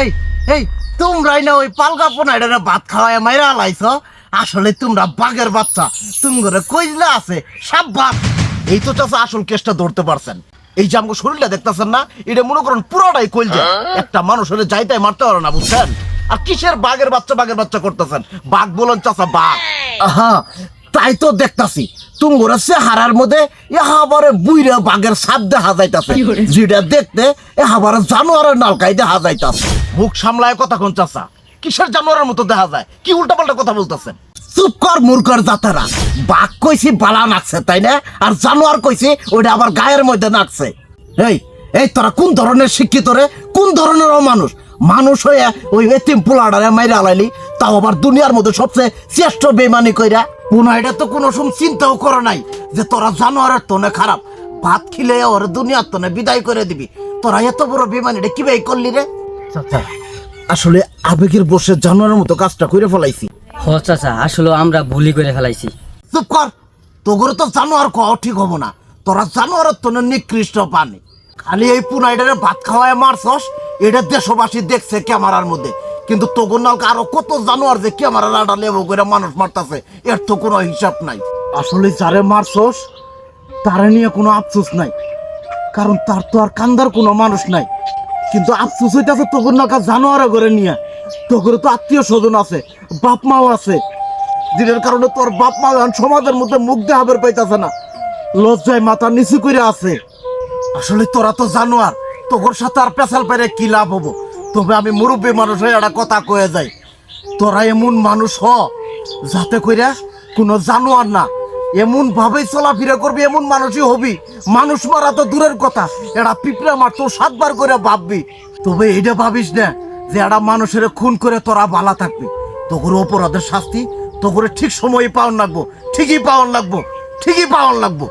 এই এই, তোমরাই না ওই পালকা পোনাইডারে ভাত খাওয়ায় মাইরা লাইছ? আসলে তোমরা বাঘের বাচ্চা। তুমগরে কইলা আছে সাব্বাস এই তো চাচা আসল কেসটা ধরতে পারছেন। এই যে আমাকে শরীরটা দেখতেছেন না, এটা মনে করেন পুরোটাই কইল একটা মানুষের যাইতাই মারতে পারে না, বুঝছেন? আর কিসের বাঘের বাচ্চা বাঘের বাচ্চা করতেছেন? বাঘ বলেন চাচা বাঘ। আহা তাই তো দেখতাছি। তুমগোরা চেহারার মধ্যে এহাবারে বুইরা বাঘের সাপ দেখা যাইতাছে। যেটা দেখতে এহাবারে জানোয়ারের নালকাই দেখা যাইতাছে। মুখ সামলায় কথা কোন চাচা? কিসের জানোয়ারের মতো দেখা যায়? কি উল্টাপাল্টা কথা বলতেছেন? চুপ কর মূর্খর জাতারা বাঘ কইছি বালা নাকছে তাই না? আর জানোয়ার কইছি ওইটা আবার গায়ের মধ্যে নাকছে। এই এই তোরা কোন ধরনের শিক্ষিত রে? কোন ধরনের মানুষ মানুষ হয়ে ওই এতিম পোলাডারে মাইরা আলাইলি তাও আবার দুনিয়ার মধ্যে সবচেয়ে শ্রেষ্ঠ বেমানি কইরা। পুনা এটা তো কোনো সময় চিন্তাও করে নাই যে তোরা জানোয়ারের তনে খারাপ ভাত খিলে ওর দুনিয়ার তনে বিদায় করে দিবি। তোরা এত বড় বেমানিটা কীভাবে করলি রে? চাচা আসলে আবেগের বসে জানোয়ারের মতো কাজটা করে ফেলাইছি। হ চাচা আসলে আমরা ভুলি করে ফেলাইছি। চুপ কর তোগরে তো জানোয়ার কওয়া ঠিক হব না। তোরা জানোয়ারের তো নিকৃষ্ট পানি। খালি এই পুনাইডারে ভাত খাওয়ায় মারছস এটা দেশবাসী দেখছে ক্যামেরার মধ্যে। কিন্তু তখন নালকে আরও কত জানোয়ার যে ক্যামেরার আডা লেবো করে মানুষ মারতাছে? এর তো কোনো হিসাব নাই। আসলে যারে মারছস, তারে নিয়ে কোনো আফসোস নাই। কারণ তার তো আর কান্দার কোনো মানুষ নাই। কিন্তু আফসোস হইতাছে তোগর নালকা জানোয়ারে করে নিয়ে। তোগর তো আত্মীয় স্বজন আছে, বাপ মাও আছে। দিনের কারণে তোর বাপ মা সমাজের মধ্যে মুখ দেখাবার পাইতাছে না। লজ্জায় মাথা নিচু করে আছে। আসলে তোরা তো জানোয়ার তোর সাথে আর পেশাল পেরে কি লাভ হব? তবে আমি মুরব্বী মানুষ হয়ে একটা কথা কয়ে যাই। তোরা এমন মানুষ হ, যাতে কইরা কোনো জানোয়ার না। এমন ভাবেই চলাফেরা করবি, এমন মানুষই হবি। মানুষ মারা তো দূরের কথা। এটা পিঁপড়া মার তো সাতবার করে ভাববি। তবে এইটা ভাবিস না যে একটা মানুষের খুন করে তোরা ভালা থাকবি। তোর অপরাধের শাস্তি তোর ঠিক সময় পাওয়ার লাগবো। ঠিকই পাওয়ার লাগবো। ঠিকই পাওয়ার লাগবো।